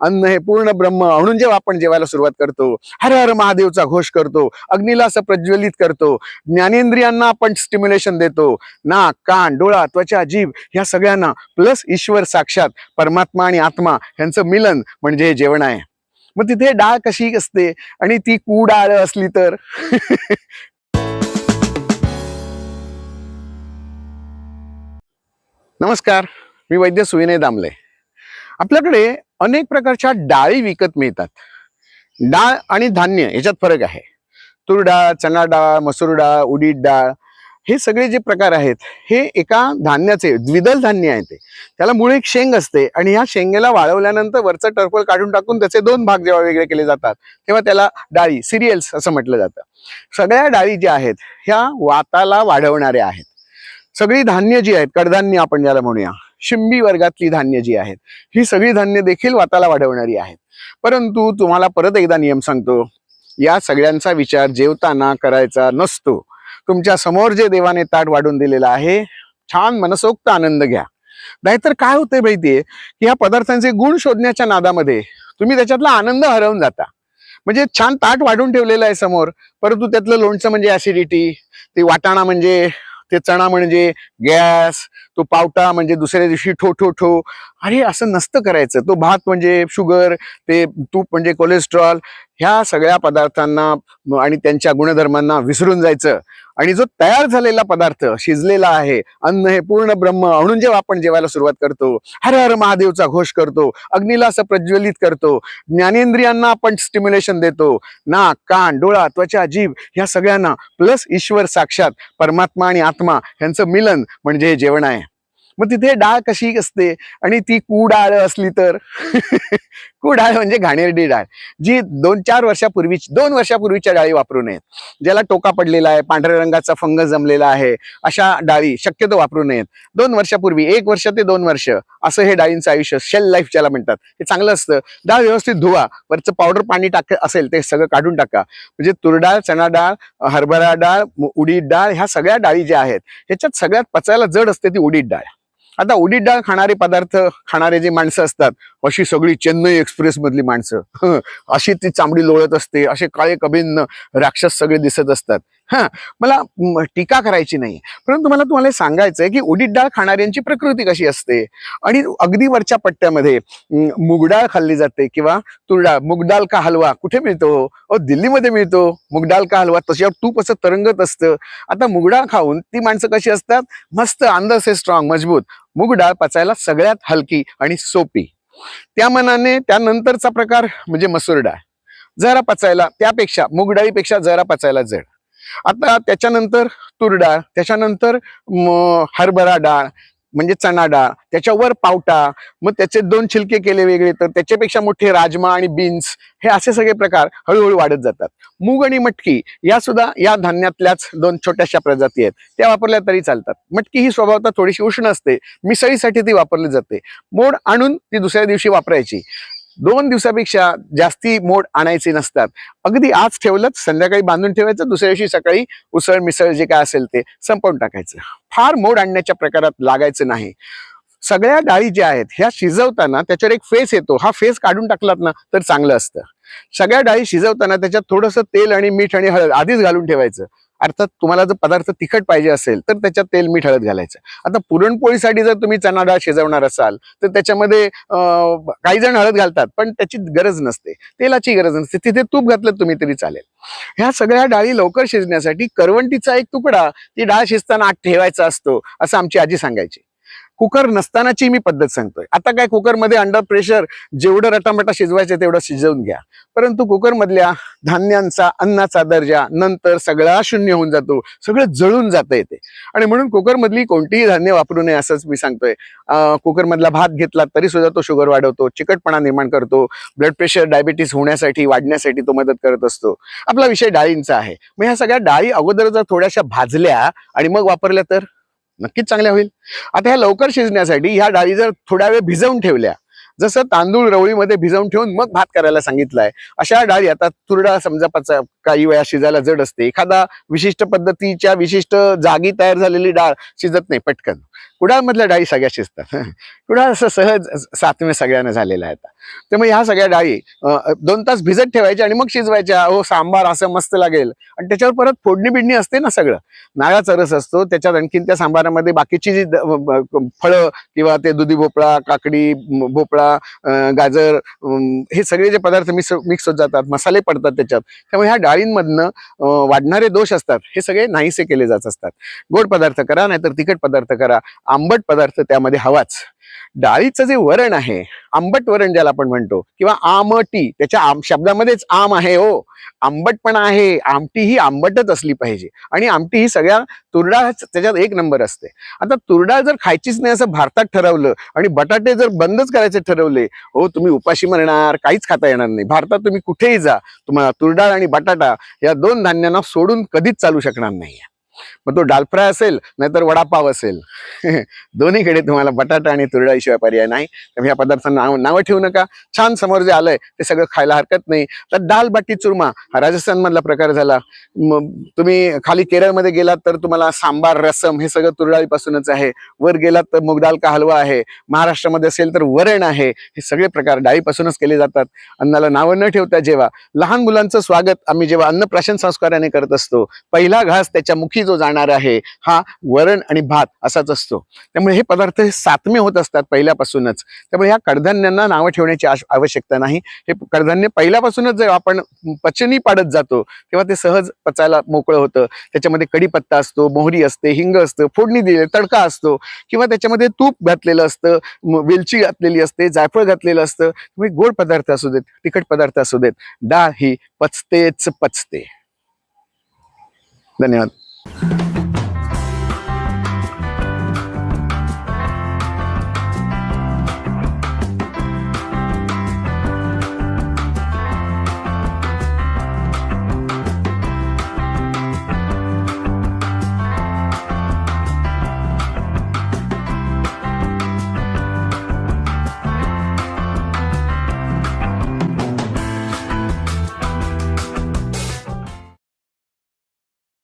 अन्न हे पूर्ण ब्रह्म म्हणून जेव्हा आपण जेवायला सुरुवात करतो हर हर महादेवचा घोष करतो अग्नीला असं प्रज्वलित करतो ज्ञानेंद्रियांना आपण स्टिम्युलेशन देतो नाक कान डोळा त्वचा जीभ ह्या सगळ्यांना प्लस ईश्वर साक्षात परमात्मा आणि आत्मा ह्यांचं मिलन म्हणजे हे जेवण आहे. मग तिथे डाळ कशी असते? आणि ती कू डाळ असली तर? नमस्कार मी वैद्य सुविनय दामले. आपल्याकडे अनेक प्रकारच्या डाळी विकत मिळतात. डाळ आणि धान्य याच्यात फरक आहे. तूर डाळ चणा डाळ मसूर डाळ उडीद डाळ हे सगळे जे प्रकार आहेत हे एका धान्याचे द्विदल धान्य आहे ते. त्याला मुळे एक शेंग असते आणि ह्या शेंगेला वाळवल्यानंतर वरचं टर्फल काढून टाकून त्याचे दोन भाग जेव्हा वेगळे केले जातात तेव्हा त्याला डाळी सिरियल्स असं म्हटलं जातं. सगळ्या डाळी ज्या आहेत ह्या वाताला वाढवणाऱ्या आहेत. सगळी धान्य जी आहेत कडधान्य आपण ज्याला म्हणूया शिंबी वर्गातली धान्य जी आहेत ही सगळी धान्य देखील वाताला वाढवणारी आहेत. परंतु तुम्हाला परत एकदा नियम सांगतो या सगळ्यांचा विचार जेवताना करायचा नसतो. तुमच्यासमोर जे देवाने ताट वाढून दिलेलं आहे छान मनसोक्त आनंद घ्या. नाहीतर काय होतंय माहितीये की ह्या पदार्थांचे गुण शोधण्याच्या नादामध्ये तुम्ही त्याच्यातला आनंद हरवून जाता. म्हणजे छान ताट वाढून ठेवलेलं आहे समोर परंतु त्यातलं लोणचं म्हणजे ऍसिडिटी ते वाटाणा म्हणजे ते चणा म्हणजे गॅस तो पावटा म्हणजे दुसऱ्या दिवशी ठो ठो ठो अरे असं नसतं करायचं. तो भात म्हणजे शुगर ते तूप म्हणजे कोलेस्ट्रॉल ह्या सगळ्या पदार्थांना आणि त्यांच्या गुणधर्मांना विसरून जायचं. आणि जो तयार झालेला पदार्थ शिजलेला आहे अन्न हे पूर्ण ब्रह्म म्हणून जेव्हा आपण जेवायला सुरुवात करतो हर हर महादेवचा घोष करतो अग्नीला असं प्रज्वलित करतो ज्ञानेंद्रियांना आपण स्टिम्युलेशन देतो नाक कान डोळा त्वचा जीभ ह्या सगळ्यांना प्लस ईश्वर साक्षात परमात्मा आणि आत्मा यांचं मिलन म्हणजे हे जेवण आहे. मग तिथे डाळ कशी असते? आणि ती कू डाळ असली तर? कू डाळ म्हणजे घाणेरडी डाळ जी दोन चार वर्षापूर्वी दोन वर्षापूर्वीच्या डाळी वापरू नयेत. ज्याला टोका पडलेला आहे पांढऱ्या रंगाचा फंग जमलेला आहे अशा डाळी शक्यतो वापरू नयेत. दोन वर्षापूर्वी एक वर्ष ते दोन वर्ष असं हे डाळींचं आयुष्य शेल लाईफ ज्याला म्हणतात. हे चांगलं असतं. डाळ व्यवस्थित धुवा. वरचं पावडर पाणी टाक असेल ते सगळं काढून टाका. म्हणजे तुरडाळ चणा डाळ हरभरा डाळ उडीद डाळ ह्या सगळ्या डाळी ज्या आहेत ह्याच्यात सगळ्यात पचायला जड असते ती उडीद डाळ. आता उडीद डाळ खाणारे पदार्थ खाणारे जे माणसं असतात अशी सगळी चेन्नई एक्सप्रेस मधली माणसं अशी ती चांबडी लोळत असते असे काळे कबिन राक्षस सगळे दिसत असतात. हा. मला टीका करायची नाही. परंतु मला तुम्हाला सांगायचंय की उडीद डाळ खाणाऱ्यांची प्रकृती कशी असते? आणि अगदी वरच्या पट्ट्यामध्ये मुगडाळ खाल्ली जाते किंवा तुरडाळ मुगडाल का हलवा कुठे मिळतो? अ दिल्लीमध्ये मिळतो. मुगडाल का हलवा? तशावर तूप असं तरंगत असतं. आता मुगडाळ खाऊन ती माणसं कशी असतात? मस्त अंदाज अंदर स्ट्रॉंग मजबूत. मुगडाळ पचायला सगळ्यात हलकी आणि सोपी. त्या मनाने त्यानंतरचा प्रकार म्हणजे मसूर डाळ जरा पचायला त्यापेक्षा मूग डाळीपेक्षा जरा पचायला जड. आता त्याच्यानंतर तूर डाळ त्याच्यानंतर हरभरा डाळ म्हणजे चणा डाळ त्याच्यावर पावटा मग त्याचे दोन छिलके केले वेगळे तर त्याच्यापेक्षा मोठे राजमा आणि बीन्स हे असे सगळे प्रकार हळूहळू वाढत जातात. मूग आणि मटकी या सुद्धा या धान्यातल्याच दोन छोट्याशा प्रजाती आहेत. त्या वापरल्या तरी चालतात. मटकी ही स्वभावतः थोडीशी उष्ण असते. मिसळीसाठी ती वापरली जाते. मोड आणून ती दुसऱ्या दिवशी वापरायची. दोन दिवसापेक्षा जास्ती मोड आणायचे नसतात. अगदी आज ठेवलंच संध्याकाळी बांधून ठेवायचं दुसऱ्या दिवशी सकाळी उसळ मिसळ जे काय असेल ते संपवून टाकायचं. फार मोड आणण्याच्या प्रकारात लागायचं नाही. सगळ्या डाळी ज्या आहेत ह्या शिजवताना त्याच्यावर एक फेस येतो. हा फेस काढून टाकलात ना तर चांगलं असतं. सगळ्या डाळी शिजवताना त्याच्यात थोडंसं तेल आणि मीठ आणि हळद आधीच घालून ठेवायचं. अर्थात तुम्हाला जर पदार्थ तिखट पाहिजे असेल तर त्याच्यात तेल मीठ हळद घालायचं. आता पुरणपोळीसाठी जर तुम्ही चणा डाळ शिजवणार असाल तर त्याच्यामध्ये काही जण हळद घालतात पण त्याची गरज नसते. तेलाची गरज नसते. तिथे तूप घातलं तुम्ही तरी चालेल. ह्या सगळ्या डाळी लवकर शिजण्यासाठी करवंटीचा एक तुकडा ती डाळ शिजताना आत ठेवायचा असतो असं आमची आजी सांगायची. कुकर नसतानाची मी पद्धत सांगतोय. आता काय कुकरमध्ये अंडर प्रेशर जेवढं रटामटा शिजवायचं तेवढं शिजवून घ्या. परंतु कुकरमधल्या धान्यांचा अन्नाचा दर्जा नंतर सगळा शून्य होऊन जातो सगळं जळून जातं येते. आणि म्हणून कुकरमधली कोणतीही धान्य वापरू नये असंच मी सांगतोय. कुकरमधला भात घेतला तरी सुद्धा तो शुगर वाढवतो चिकटपणा निर्माण करतो ब्लड प्रेशर डायबिटीस होण्यासाठी वाढण्यासाठी तो मदत करत असतो. आपला विषय डाळींचा आहे. मग ह्या सगळ्या डाळी अगोदर जर थोड्याशा भाजल्या आणि मग वापरल्या तर? नक्कीच चांगल्या होईल. आता ह्या लवकर शिजण्यासाठी ह्या डाळी जर थोड्या वेळ भिजवून ठेवल्या जसं तांदूळ रवळीमध्ये भिजवून ठेवून मग भात करायला सांगितलाय अशा डाळी आता तुरडा समजा पचा काही वेळा शिजायला जड असते एखादा विशिष्ट पद्धतीच्या विशिष्ट जागी तयार झालेली डाळ शिजत नाही पटकन. कुडाळमधल्या डाळी सगळ्या शिजतात. कुडाळ असं सहज सातवे सगळ्यांना झालेला आहे आता त्यामुळे ह्या सगळ्या डाळी दोन तास भिजत ठेवायच्या आणि मग शिजवायच्या हो सांबार असं मस्त लागेल. आणि त्याच्यावर परत फोडणी बिडणी असते ना सगळं. नारळाचा रस असतो त्याच्यात आणखीन त्या सांबारामध्ये बाकीची जी फळं किंवा ते दुधी भोपळा काकडी भोपळा गाजर हे सगळे जे पदार्थ मिक्स मिक्स होत जातात मसाले पडतात त्याच्यात. त्यामुळे ह्या डाळींमधनं वाढणारे दोष असतात. हे सगळे नाहीसे केले जात असतात. गोड पदार्थ करा नाहीतर तिखट पदार्थ करा. आंबट पदार्थ त्यामध्ये हवाच. डाळीचं जे वरण आहे आंबट वरण ज्याला आपण म्हणतो किंवा आमटी त्याच्या आम शब्दामध्येच आम आहे हो. आंबटपणा आहे आमटी ही आंबटच असली पाहिजे. आणि आमटी ही सगळ्या तुरडाळ त्याच्यात एक नंबर असते. आता तुरडाळ जर खायचीच नाही असं भारतात ठरवलं आणि बटाटे जर बंदच करायचे ठरवले हो तुम्ही उपाशी मरणार काहीच खाता येणार नाही. भारतात तुम्ही कुठेही जा तुम्हाला तुरडाळ आणि बटाटा या दोन धान्यांना सोडून कधीच चालू शकणार नाही मग तो डालफ्राय असेल नाहीतर वडापाव असेल. दोन्हीकडे तुम्हाला बटाटा आणि तुरडाळीशिवाय पर्याय नाही. तर या पदार्थांना नाव नावं ठेवू नका. छान समोर जे आलंय ते सगळं खायला हरकत नाही. तर दाल बाटी चुरमा हा राजस्थानमधला प्रकार झाला. मग तुम्ही खाली केरळमध्ये गेलात तर तुम्हाला सांबार रसम हे सगळं तुरडाळीपासूनच आहे. वर गेलात तर मुगदाल का हलवा आहे. महाराष्ट्रामध्ये असेल तर वरण आहे. हे सगळे प्रकार डाळीपासूनच केले जातात. अन्नाला नावं न ठेवता जेव्हा लहान मुलांचं स्वागत आम्ही जेव्हा अन्नप्राशन संस्काराने करत असतो पहिला घास त्याच्या मुखी जो जाणार आहे हा वरण आणि भात असाच असतो. त्यामुळे हे पदार्थ हे सातमे होत असतात पहिल्यापासूनच. त्यामुळे ह्या कडधान्यांना नावं ठेवण्याची आवश्यकता नाही. हे कडधान्य पहिल्यापासूनच जेव्हा आपण पचनी पाडत जातो तेव्हा ते सहज पचायला मोकळं होतं. त्याच्यामध्ये कडीपत्ता असतो मोहरी असते हिंग असतं फोडणी दिले तडका असतो. किंवा त्याच्यामध्ये तूप घातलेलं असतं वेलची घातलेली असते जायफळ घातलेलं असतं. तुम्ही गोड पदार्थ असू देत तिखट पदार्थ असू देत. डाळ ही पचतेच पचते. धन्यवाद.